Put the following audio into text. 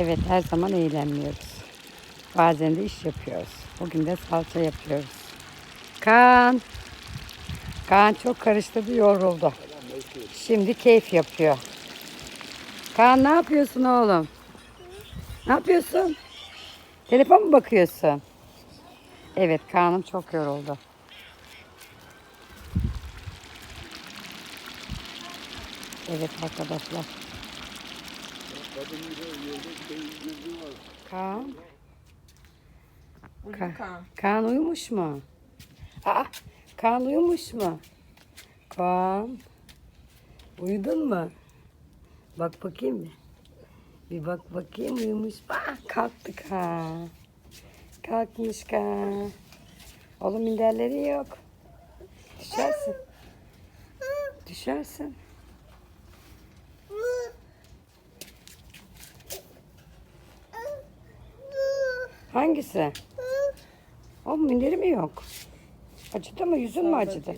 Evet her zaman eğlenmiyoruz. Bazen de iş yapıyoruz. Bugün de salça yapıyoruz. Kaan. Kaan çok karıştırdı yoruldu. Şimdi keyif yapıyor. Kaan ne yapıyorsun oğlum? Ne yapıyorsun? Telefon mu bakıyorsun? Evet Kaan'ım çok yoruldu. Evet arkadaşlar. Kaan. Ka- Kaan. Kaan uyumuş mu? Aa, Kaan uyumuş mu? Kaan. Uyudun mu? Bak bakayım bir. Bir bak bakayım uyumuş. Bak kalktı Kaan. Kalkmış Kaan. Oğlum minderleri yok. Düşersin. Düşersin. Hangisi? O minderi mi yok? Acıdı mı? Yüzün mü acıdı?